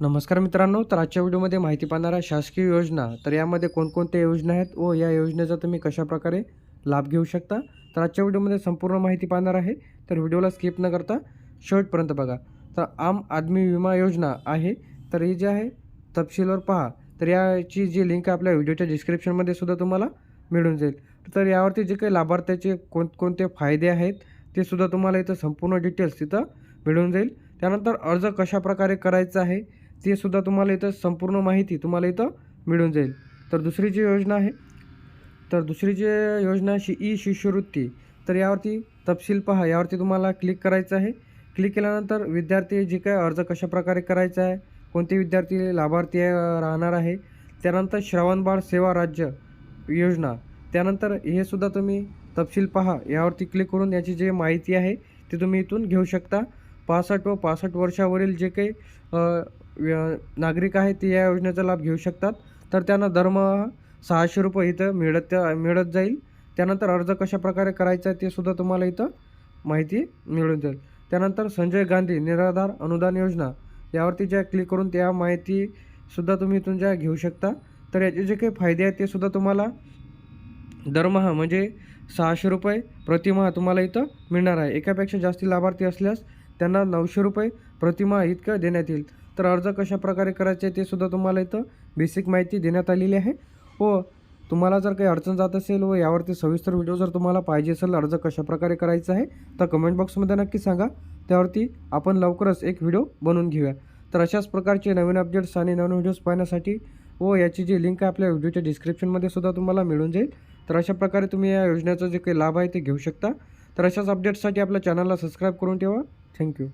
नमस्कार मित्रांनो तर आजच्या व्हिडिओमध्ये माहिती पाहणारा शासकीय योजना तर यामध्ये कोणकोणत्या योजना आहेत व या योजनेचा तुम्ही कशाप्रकारे लाभ घेऊ शकता? तर आजच्या व्हिडिओमध्ये संपूर्ण माहिती पाहणार आहे तर व्हिडिओला स्किप न करता शेवटपर्यंत बघा. तर आम आदमी विमा योजना आहे तर ही जी आहे तपशीलवर पहा. तर याची जी लिंक आपल्या व्हिडिओच्या डिस्क्रिप्शनमध्ये सुद्धा तुम्हाला मिळून जाईल. तर यावरती जे काही लाभार्थ्याचे कोणकोणते फायदे आहेत ते सुद्धा तुम्हाला इथं संपूर्ण डिटेल्स तिथं मिळून जाईल. त्यानंतर अर्ज कशाप्रकारे करायचा आहे ते सुद्धा तुम्हाला इथं संपूर्ण माहिती तुम्हाला इथं मिळून जाईल. तर दुसरी जी योजना आहे तर दुसरी जी योजना शि ई शिष्यवृत्ती तर यावरती तपशील पहा. यावरती तुम्हाला क्लिक करायचं आहे. क्लिक केल्यानंतर विद्यार्थी जे काय अर्ज कशाप्रकारे करायचा आहे कोणते विद्यार्थी लाभार्थी राहणार आहे त्यानंतर श्रावणबाळ सेवा राज्य योजना त्यानंतर हे सुद्धा तुम्ही तपशील पहा. यावरती क्लिक करून याची जी माहिती आहे ती तुम्ही इथून घेऊ शकता. पासष्ट व पासष्ट वर्षावरील जे काही नागरिक आहेत ते या योजनेचा लाभ घेऊ शकतात. तर त्यांना दरमहा सहाशे रुपये इथं मिळत मिळत जाईल. त्यानंतर अर्ज कशाप्रकारे करायचा आहे ते सुद्धा तुम्हाला इथं माहिती मिळून जाईल. त्यानंतर संजय गांधी निराधार अनुदान योजना यावरती ज्या क्लिक करून त्या माहितीसुद्धा तुम्ही इथून ज्या घेऊ शकता. तर याचे जे काही फायदे आहेत ते सुद्धा तुम्हाला दरमहा म्हणजे सहाशे रुपये प्रतिमहा तुम्हाला इथं मिळणार आहे. एकापेक्षा जास्ती लाभार्थी असल्यास त्यांना नऊशे रुपये प्रतिमाह इतकं देण्यात येईल. तर अर्ज कशाप्रकारे करायचे ते सुद्धा तुम्हाला इथं बेसिक माहिती देण्यात आलेली आहे. व तुम्हाला जर काही अडचण जात असेल व यावरती सविस्तर व्हिडिओ जर तुम्हाला पाहिजे असेल अर्ज कशाप्रकारे करायचा आहे तर कमेंट बॉक्समध्ये नक्की सांगा. त्यावरती आपण लवकरच एक व्हिडिओ बनवून घेऊया. तर अशाच प्रकारचे नवीन अपडेट्स आणि नवीन व्हिडिओज पाहण्यासाठी व याची जी लिंक आहे आपल्या व्हिडिओच्या डिस्क्रिप्शनमध्ये सुद्धा तुम्हाला मिळून जाईल. तर अशा प्रकारे तुम्ही या योजनेचा जे काही लाभ आहे ते घेऊ शकता. तर अशाच अपडेट्ससाठी आपल्या चॅनलला सबस्क्राईब करून ठेवा. थँक्यू